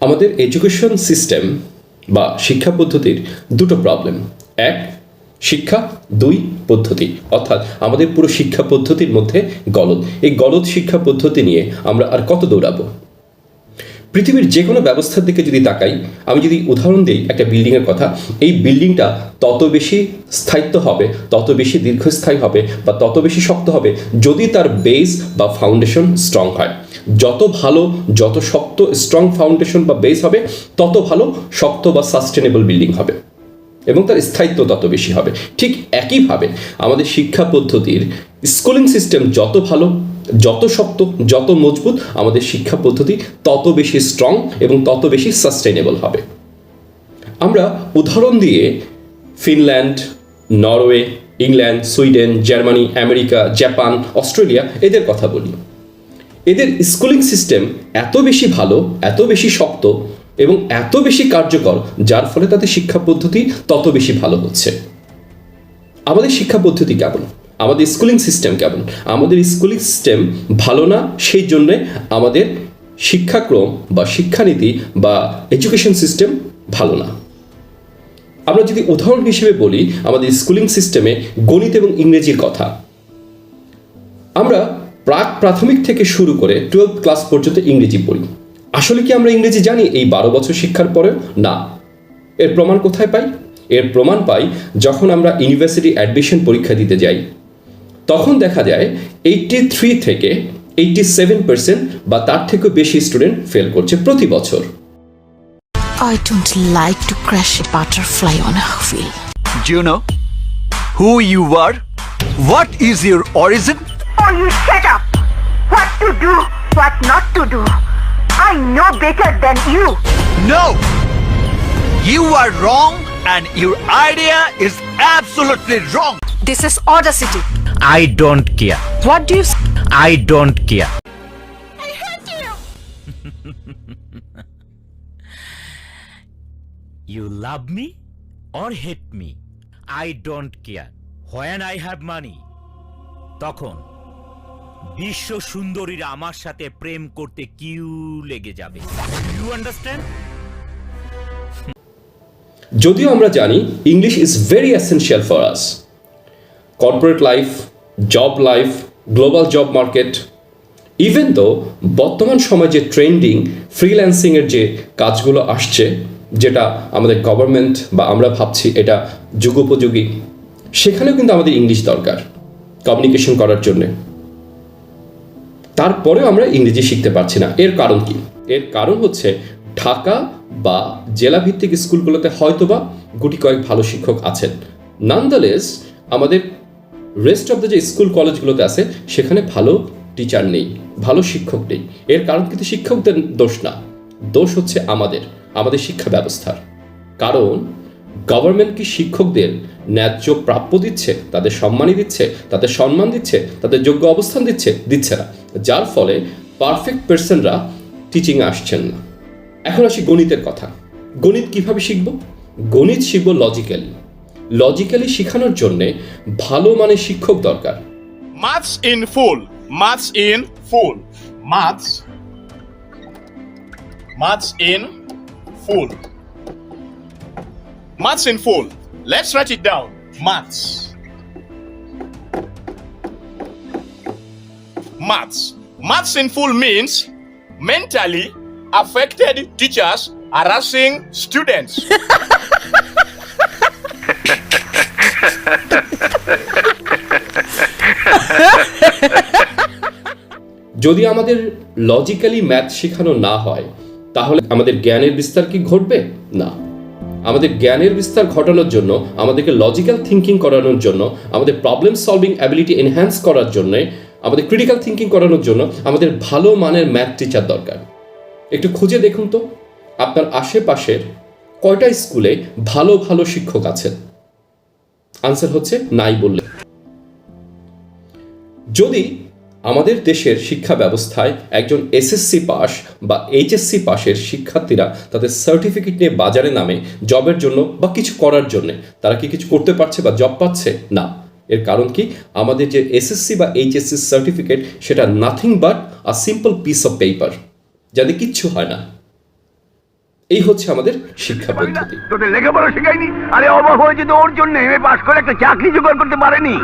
আমাদের education system বা শিক্ষা পদ্ধতির দুটো প্রবলেম এক, শিক্ষা, দুই, পদ্ধতি। অর্থাৎ আমাদের পুরো শিক্ষা পদ্ধতির মধ্যে গলদ। এই গলদ শিক্ষা পদ্ধতি নিয়ে আমরা আর কত দৌড়াবো? পৃথিবীর যে কোনো ব্যবস্থার দিকে যদি তাকাই, আমি যদি উদাহরণ দিই একটা বিল্ডিংয়ের কথা, এই বিল্ডিংটা তত বেশি স্থায়িত্ব হবে, তত বেশি দীর্ঘস্থায়ী হবে বা তত বেশি শক্ত হবে যদি তার বেস বা ফাউন্ডেশন স্ট্রং হয়। যত ভালো, যত শক্ত স্ট্রং ফাউন্ডেশন বা বেস হবে, তত ভালো, শক্ত বা সাস্টেনেবল বিল্ডিং হবে। এবং তার স্থায়িত্ব তত বেশি হবে। ঠিক একইভাবে আমাদের শিক্ষা পদ্ধতির স্কুলিং সিস্টেম যত ভালো, যত শক্ত, যত মজবুত আমাদের শিক্ষা পদ্ধতি তত বেশি স্ট্রং এবং তত বেশি সাস্টেনেবল হবে। আমরা উদাহরণ দিয়ে Finland Norway England Sweden Germany America Japan Australia এদের কথা বলি। এদের স্কুলিং সিস্টেম এত বেশি ভালো, এত বেশি শক্ত এবং এত বেশি কার্যকর, যার ফলে তাদের শিক্ষা পদ্ধতি তত বেশি ভালো হচ্ছে। আমাদের শিক্ষা পদ্ধতি কেমন? আমাদের স্কুলিং সিস্টেম কেমন? আমাদের স্কুলিং সিস্টেম ভালো না, সেই জন্যে আমাদের শিক্ষাক্রম বা শিক্ষানীতি বা এডুকেশন সিস্টেম ভালো না। আমরা যদি উদাহরণ হিসেবে বলি, আমাদের স্কুলিং সিস্টেমে গণিত এবং ইংরেজির কথা। আমরা প্রাক প্রাথমিক থেকে শুরু করে টুয়েলভ ক্লাস পর্যন্ত ইংরেজি পড়ি আসলে কি আমরা ইংরেজি জানি এই বারো বছর শিক্ষার পরেও না এর প্রমাণ কোথায় পাই এর প্রমাণ পাই যখন আমরা ইউনিভার্সিটি অ্যাডমিশন পরীক্ষা দিতে যাই তখন দেখা যায় এইটটি থ্রি থেকে এইটটি সেভেন পার্সেন্ট বা তার থেকেও বেশি স্টুডেন্ট ফেল করছে প্রতি বছর I don't like to crush a butterfly on a wheel. Do you know who you are? What is your origin? Oh, you shut up! What to do, what not to do. I know better than you. No! You are wrong and your idea is absolutely wrong. This is audacity. I don't care. What do you s- I don't care. You love me or hate me? I don't care. When I have money, তখন বিশ্ব সুন্দরীরা আমার সাথে প্রেম করতে Q লেগে যাবে। You understand যদিও আমরা জানি English is very essential for us corporate life job life global job market even though বর্তমান সময় যে ট্রেন্ডিং ফ্রিল্যান্সিংয়ের যে কাজগুলো আসছে, যেটা আমাদের গভর্নমেন্ট বা আমরা ভাবছি এটা যুগোপযোগী, সেখানেও কিন্তু আমাদের ইংলিশ দরকার কমিউনিকেশন করার জন্যে। তারপরেও আমরা ইংরেজি শিখতে পারছি না। এর কারণ কি? এর কারণ হচ্ছে ঢাকা বা জেলা ভিত্তিক স্কুলগুলোতে হয়তোবা গুটি কয়েক ভালো শিক্ষক আছেন। নানদালেস আমাদের রেস্ট অফ দ্য যে স্কুল কলেজগুলোতে আছে, সেখানে ভালো টিচার নেই, ভালো শিক্ষক নেই। এর কারণ কিন্তু শিক্ষকদের দোষ না। দোষ হচ্ছে আমাদের আমাদের শিক্ষা ব্যবস্থার। কারণ গভর্নমেন্ট কি শিক্ষকদের ন্যায্য প্রাপ্য দিচ্ছে, তাদের সম্মানই দিচ্ছে, তাদের সম্মান দিচ্ছে, তাদের যোগ্য অবস্থান দিচ্ছে দিচ্ছে না। যার ফলে পারফেক্ট পার্সনরা টিচিংয়ে আসছেন না এখন আসি গণিতের কথা গণিত কীভাবে শিখব গণিত শিখব লজিক্যালি লজিক্যালি শেখানোর জন্যে ভালো মানের শিক্ষক দরকার Maths in full. Maths in full. Maths. Maths in full. Maths in full. Let's write it down. Maths. Maths. Maths in full means mentally affected teachers harassing students. যদি আমাদের লজিক্যালি ম্যাথ শেখানো না হয়, তাহলে আমাদের জ্ঞানের বিস্তার কি ঘটবে না আমাদের জ্ঞানের বিস্তার ঘটানোর জন্য, আমাদেরকে লজিক্যাল থিঙ্কিং করানোর জন্য, আমাদের প্রবলেম সলভিং অ্যাবিলিটি এনহ্যান্স করার জন্য আমাদের ক্রিটিক্যাল থিঙ্কিং করানোর জন্য আমাদের ভালো মানের ম্যাথ টিচার দরকার। একটু খুঁজে দেখুন তো, আপনার আশেপাশের কয়টা স্কুলে ভালো ভালো শিক্ষক আছেন? আনসার হচ্ছে নাই বললে। যদি আমাদের দেশের শিক্ষা ব্যবস্থায় একজন এসএসসি পাস বা এইচএসসি পাশের শিক্ষার্থীরা তাদের সার্টিফিকেট নিয়ে বাজারে নামে জবের জন্য বা কিছু করার জন্য, তারা কি কিছু করতে পারছে বা জব পাচ্ছে? না। এর কারণ কি? আমাদের যে এসএসসি বা এইচএসসি সার্টিফিকেট সেটা nothing but a simple piece of paper যাতে কিচ্ছু হয় না। এই হচ্ছে আমাদের শিক্ষা পদ্ধতি। তোদের লেখাপড়া শেখায়নি আরে অবাক হয়েছে তো ওর জন্য এমএ পাস করে একটা চাকরি জোগাড় করতে পারেনি।